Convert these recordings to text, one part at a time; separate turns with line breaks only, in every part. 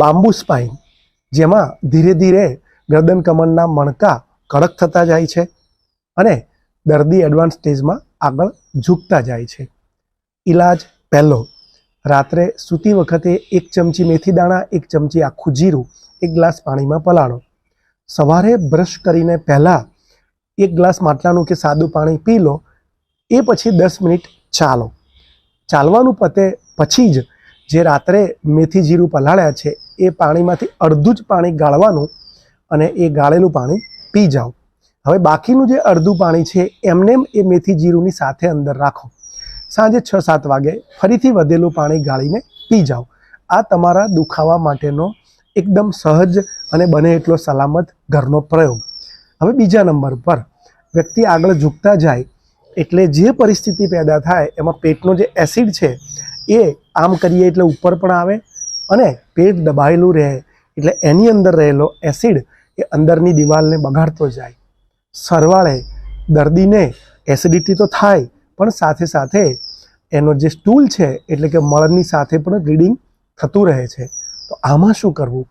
Bamboo spine, જેમાં ધીરે ધીરે ગરદન કમરના મણકા કડક થતા જાય છે અને દર્દી એડવાન્સ સ્ટેજમાં આગળ ઝૂકતા જાય છે. ઈલાજ પહેલો, રાત્રે સૂતી વખતે એક ચમચી મેથી દાણા, એક ચમચી આખું જીરું, એક ગ્લાસ પાણીમાં પલાળો. સવારે બ્રશ કરીને પહેલાં એક ગ્લાસ માટલાનું કે સાદું પાણી પી લો, એ પછી દસ મિનિટ ચાલો. ચાલવાનું પતે પછી જ જે રાત્રે મેથી જીરું પલાળ્યા છે એ પાણીમાંથી અડધું જ પાણી ગાળવાનું અને એ ગાળેલું પાણી પી જાઓ. હવે બાકીનું જે અડધું પાણી છે, એમને એમ એ મેથી જીરુંની સાથે અંદર રાખો. સાંજે છ સાત વાગે ફરીથી વધેલું પાણી ગાળીને પી જાઓ. આ તમારા દુખાવા માટેનો એકદમ સહજ અને બને એટલો સલામત ઘરનો પ્રયોગ. હવે બીજા નંબર પર વ્યક્તિ આગળ ઝૂકતા જાય એટલે જે પરિસ્થિતિ પેદા થાય, એમાં પેટનો જે એસિડ છે, એ આમ કરીએ એટલે ઉપર પણ આવે અને પેટ દબાયેલું રહે, એટલે એની અંદર રહેલો એસિડ એ અંદરની દિવાલને બગાડતો જાય. સરવાળે દર્દીને એસિડિટી તો થાય, પણ સાથે સાથે એનો જે સ્ટૂલ છે, એટલે કે મળની સાથે પણ બ્લીડિંગ થતું રહે છે. તો આમાં શું કરવું?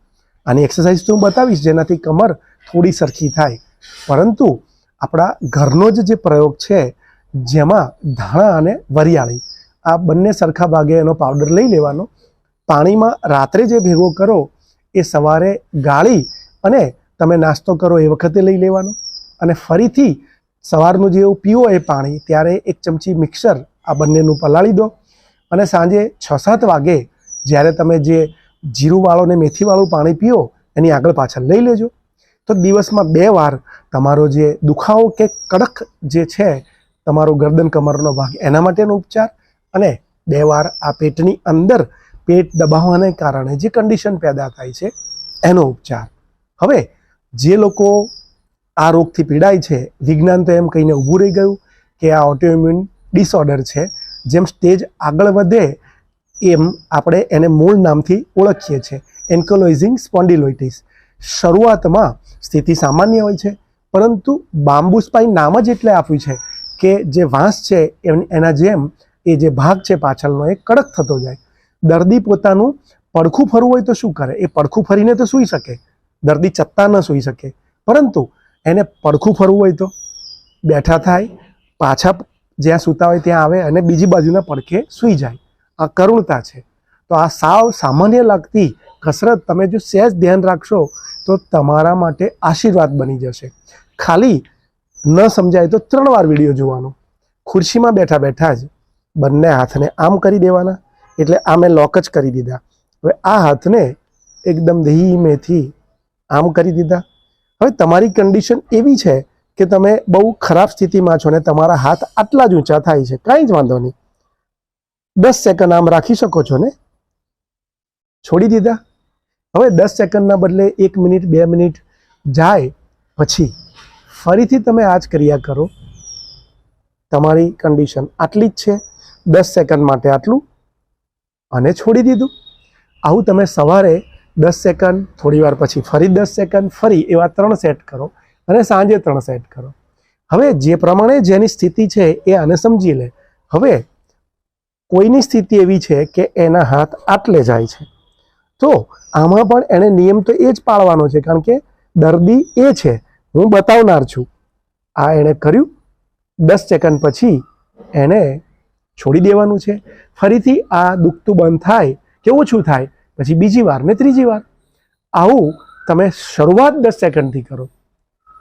આની એક્સરસાઇઝ તો હું બતાવીશ, જેનાથી કમર થોડી સરખી થાય. પરંતુ આપણા ઘરનો જ જે પ્રયોગ છે, જેમાં ધાણા અને વરિયાળી, આ બંને સરખા ભાગે એનો પાવડર લઈ લેવાનો પાણીમાં રાત્રે જે ભેગો કરો, એ સવારે ગાળી અને તમે નાસ્તો કરો એ વખતે લઈ લેવાનો. અને ફરીથી સવારનું જેવું પીવો એ પાણી, ત્યારે એક ચમચી મિક્સર આ બંનેનું પલાળી દો. અને સાંજે છ સાત વાગે જ્યારે તમે જે જીરુંવાળું ને મેથીવાળું પાણી પીઓ, એની આગળ પાછળ લઈ લેજો. તો દિવસમાં બે વાર તમારો જે દુખાવો કે કડક જે છે, તમારો ગરદન કમરનો ભાગ એના માટેનો ઉપચાર. અને બે વાર આ પેટની અંદર પેટ દબાવવાને કારણે જે કન્ડિશન પેદા થાય છે, એનો ઉપચાર. હવે, જે લોકો આ રોગથી પીડાય છે, વિજ્ઞાન તો એમ કહીને ઊભું રહી ગયું કે આ ઓટોઇમ્યુન ડિસઓર્ડર છે, જેમ સ્ટેજ આગળ વધે એમ આપણે એને મૂળ નામથી ઓળખીએ છીએ એન્કોલોઇઝિંગ સ્પોન્ડિલોઇટિસ શરૂઆતમાં સ્થિતિ સામાન્ય હોય છે, પરંતુ બાંબુ સ્પાઇન નામ જ એટલે આપ્યું છે કે જે વાંસ છે એન- એના જેમ એ જે ભાગ છે, પાછળનો એ કડક થતો જાય. દર્દી પોતાનું પડખું ફરવું હોય તો શું કરે? એ પડખું ફરીને તો સૂઈ શકે. દર્દી ચત્તા ન સૂઈ શકે. પરંતુ એને પડખું ફરવું હોય તો બેઠા થાય, પાછા જ્યાં સૂતા હોય ત્યાં આવે અને બીજી બાજુના પડખે સૂઈ જાય. આ કરુણતા છે. તો આ સાવ સામાન્ય લાગતી કસરત તમે જો સહેજ ધ્યાન રાખશો તો તમારા માટે આશીર્વાદ બની જશે. ખાલી ન સમજાય તો ત્રણ વાર વીડિયો જોવાનો. ખુરશીમાં બેઠા બેઠા જ બંને હાથને આમ કરી દેવાના એટલે આ મેં લોક જ કરી દીધા. હવે આ હાથને એકદમ ધીમેથી આમ કરી દીધા. હવે તમારી કન્ડિશન એવી છે કે તમે બહુ ખરાબ સ્થિતિમાં છો ને તમારા હાથ આટલા જ ઊંચા થાય છે, કાંઈ જ વાંધો નહીં. દસ સેકન્ડ આમ રાખી શકો છો ને? છોડી દીધા. હવે દસ સેકન્ડના બદલે એક મિનિટ, બે મિનિટ જાય પછી ફરીથી તમે આ જ કર્યા કરો. તમારી કન્ડિશન આટલી જ છે. દસ સેકન્ડ માટે આટલું. અને છોડી દીધું. આવું તમે સવારે દસ સેકન્ડ થોડી વાર પછી ફરી દસ સેકન્ડ ફરી એવા ત્રણ સેટ કરો અને સાંજે ત્રણ સેટ કરો. હવે જે પ્રમાણે જેની સ્થિતિ છે એ આને સમજી લે. હવે કોઈની સ્થિતિ એવી છે કે એના હાથ આટલે જાય છે. તો આમાં પણ એણે નિયમ તો એ જ પાળવાનો છે, કારણ કે દર્દી એ છે. હું બતાવનાર છું. આ એણે કર્યું. દસ સેકન્ડ પછી એણે છોડી દેવાનું છે. ફરીથી આ દુખતું બંધ થાય કે ઓછું થાય, પછી બીજી વાર ને ત્રીજી વાર. આવું તમે શરૂઆત દસ સેકન્ડથી કરો.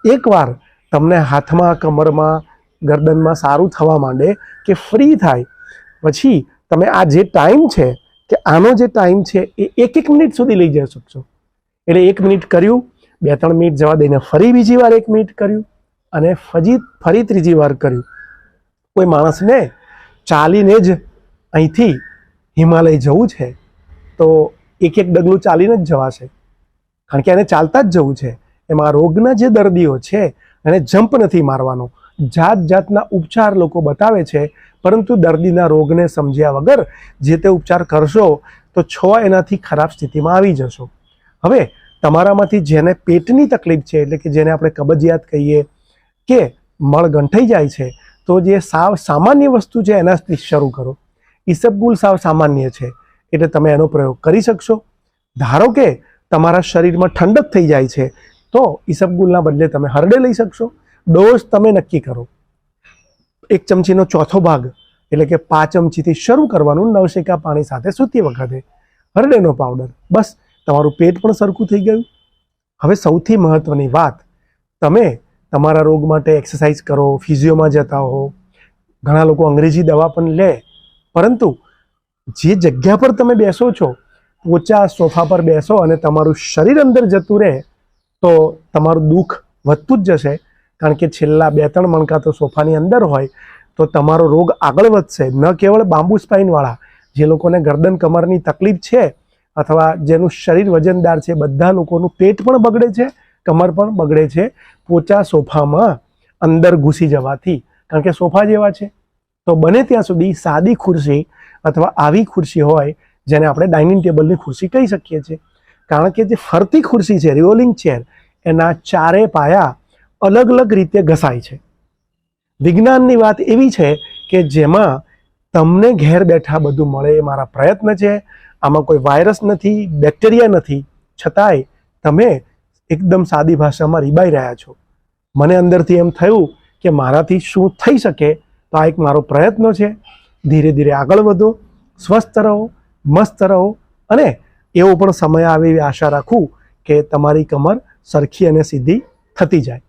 એકવાર તમને હાથમાં, કમરમાં, ગરદનમાં સારું થવા માંડે કે ફ્રી થાય, પછી તમે આ જે ટાઈમ છે કે આનો જે ટાઈમ છે એ એક એક મિનિટ સુધી લઈ જઈ શકશો. એટલે એક મિનિટ કર્યું, બે ત્રણ મિનિટ જવા દઈને ફરી બીજી વાર એક મિનિટ કર્યું, અને ફજી, ફરી ત્રીજી વાર કર્યું. કોઈ માણસને ચાલીને જ અહીંથી હિમાલય જવું છે, તો એક એક ડગલું ચાલીને જ જવાશે. કારણ કે એને ચાલતા જ જવું છે. એમાં રોગના જે દર્દીઓ છે, એને જમ્પ નથી મારવાનો. જાત જાતના ઉપચાર લોકો બતાવે છે, પરંતુ દર્દીના રોગને સમજ્યા વગર જે તે ઉપચાર કરશો, તો છ એનાથી ખરાબ સ્થિતિમાં આવી જશો. હવે, તમારામાંથી જેને પેટની તકલીફ છે, એટલે કે જેને આપણે કબજિયાત કહીએ, કે મળ ગંઠાઈ જાય છે તો જે સાવ સામાન્ય વસ્તુ છે એનાથી શરૂ કરો. ઈસબગુલ સાવ સામાન્ય છે, એટલે તમે એનો પ્રયોગ કરી શકશો. ધારો કે તમારા શરીરમાં ઠંડક થઈ જાય છે, તો ઈસબગુલના બદલે તમે હરડે લઈ શકશો. ડોઝ તમે નક્કી કરો. એક ચમચીનો ચોથો ભાગ, એટલે કે પાંચ ચમચીથી શરૂ કરવાનું નવશેકા પાણી સાથે સૂતી વખતે. હરડેનો પાવડર. બસ, તમારું પેટ પણ સરખું થઈ ગયું. હવે સૌથી મહત્વની વાત, તમે તમારા રોગ માટે એક્સરસાઇઝ કરો, ફિઝિયોમાં જતા હો. ઘણા લોકો અંગ્રેજી દવા પણ લે. પરંતુ જે જગ્યા પર તમે બેસો છો, પોચા સોફા પર બેસો અને તમારું શરીર અંદર જતું રહે, તો તમારું દુઃખ વધતું જ જશે. કારણ કે છેલ્લા બે ત્રણ મણકા તો સોફાની અંદર હોય, તો તમારો રોગ આગળ વધશે. ન કેવળ બાંબુ સ્પાઇનવાળા, જે લોકોને ગરદન કમરની તકલીફ છે, અથવા જેનું શરીર વજનદાર છે, બધા લોકોનું પેટ પણ બગડે છે કમર પણ બગડે છે. પોચા સોફામાં અંદર ઘૂસી જવાથી. કારણ કે સોફા જેવા છે. તો બને ત્યાં સુધી સાદી ખુરશી અથવા આવી ખુરશી હોય જેને આપણે ડાઇનિંગ ટેબલની ખુરશી કહી શકીએ છીએ. કારણ કે જે ફરતી ખુરશી છે રિવોલિંગ ચેર, એના ચારે પાયા અલગ અલગ રીતે ઘસાય છે. વિજ્ઞાનની વાત એવી છે કે જેમાં તમને ઘેર બેઠા બધું મળે એ મારા પ્રયત્ન છે. આમાં કોઈ વાયરસ નથી, બેક્ટેરિયા નથી. છતાંય તમે એકદમ સાદી ભાષામાં રીબાઈ રહ્યા છો. મને અંદરથી એમ થયું કે મારાથી શું થઈ શકે તો આ એક મારો પ્રયત્ન છે. ધીરે ધીરે આગળ વધો, સ્વસ્થ રહો, મસ્ત રહો અને એવો પણ સમય આવે એવી આશા રાખું કે તમારી કમર સરખી અને સીધી થતી જાય.